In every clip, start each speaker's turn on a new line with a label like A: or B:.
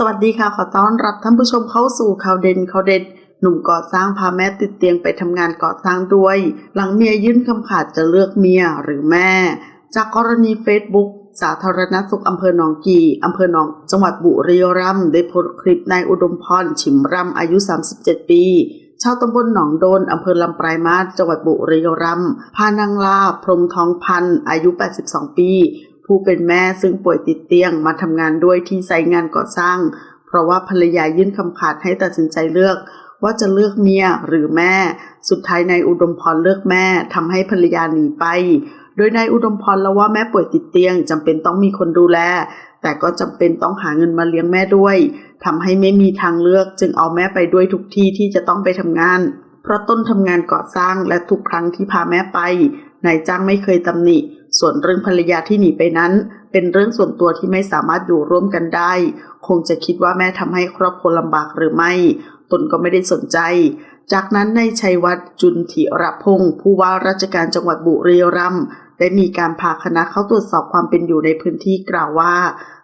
A: สวัสดีค่ะขอต้อนรับท่านผู้ชมเข้าสู่ข่าวเด่นข่าวเด็ด หนุ่มก่อสร้างพาแม่ติดเตียงไปทำงานก่อสร้างด้วย หลังเมียยื่นคำขาดจะเลือกเมียหรือแม่ จากกรณีเฟซบุ๊กสาธารณสุขอำเภอหนองกีอำเภอหนองจังหวัดบุรีรัมย์ได้โพสต์คลิปนายอุดมพรฉิมรำอายุ 37 ปีชาวตำบลหนองโดนอำเภอลำปลายมาศจังหวัดบุรีรัมย์พานางลาพรมทองพันธ์อายุ 82 ปี ผู้เป็นแม่ซึ่งป่วยติดเตียงมาทำงานด้วยที่ไซงานก่อสร้าง เพราะว่าภรรยายื่นคำขาดให้ตัดสินใจเลือก ว่าจะเลือกเมียหรือแม่ สุดท้ายนายอุดมพรเลือกแม่ทำให้ภรรยาหนีไป โดยนายอุดมพรเล่าว่าแม่ป่วยติดเตียงจำเป็นต้องมีคนดูแล แต่ก็จำเป็นต้องหาเงินมาเลี้ยงแม่ด้วยทำให้ไม่มีทางเลือกจึงเอาแม่ไปด้วยทุกที่ที่จะต้องไปทำงานเพราะต้นทำงานก่อสร้างและทุกครั้งที่พาแม่ไปนายจ้างไม่เคยตำหนิ ส่วนเรื่องภรรยาที่หนีไปนั้น เป็นเรื่องส่วนตัวที่ไม่สามารถอยู่ร่วมกันได้ คงจะคิดว่าแม่ทำให้ครอบครัวลำบากหรือไม่ ตนก็ไม่ได้สนใจ จากนั้นนายชัยวัฒน์จุนถิรพงศ์ผู้ว่าราชการจังหวัดบุรีรัมย์ได้มีการพาคณะเข้าตรวจสอบความเป็นอยู่ในพื้นที่กล่าวว่า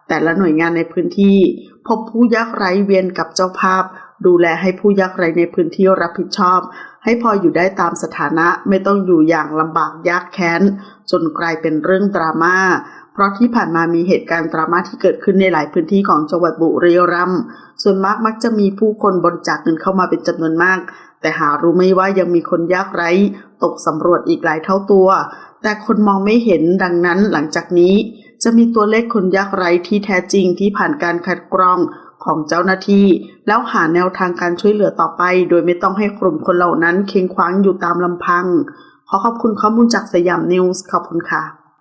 A: แต่ละหน่วยงานในพื้นที่ พบผู้ยากไร้เวียนกับเจ้าภาพ ดูแลให้ผู้ยากไร้ในพื้นที่รับผิดชอบ ให้พออยู่ได้ตามสถานะไม่ต้องอยู่อย่างลำบากยากแค้น จนกลายเป็นเรื่องดราม่าเพราะที่ผ่านมามีเหตุการณ์ดราม่าที่เกิดขึ้นในหลายพื้นที่ของจังหวัดบุรีรัมย์ส่วนมากมักจะมีผู้คนบริจาคเงินเข้ามาเป็นจำนวนมาก แต่หารู้ไม่ว่ายังมีคนยากไร้ตกสำรวจอีกหลายเท่าตัว แต่คนมองไม่เห็นดังนั้นหลังจากนี้ จะมีตัวเลขคนยากไร้ที่แท้จริงที่ผ่านการคัดกรอง ของเจ้าหน้าที่ แล้วหาแนวทางการช่วยเหลือต่อไป โดยไม่ต้องให้กลุ่มคนเหล่านั้นเค้งคว้างอยู่ตามลำพัง ขอขอบคุณข้อมูลจากสยามนิวส์ขอบคุณค่ะ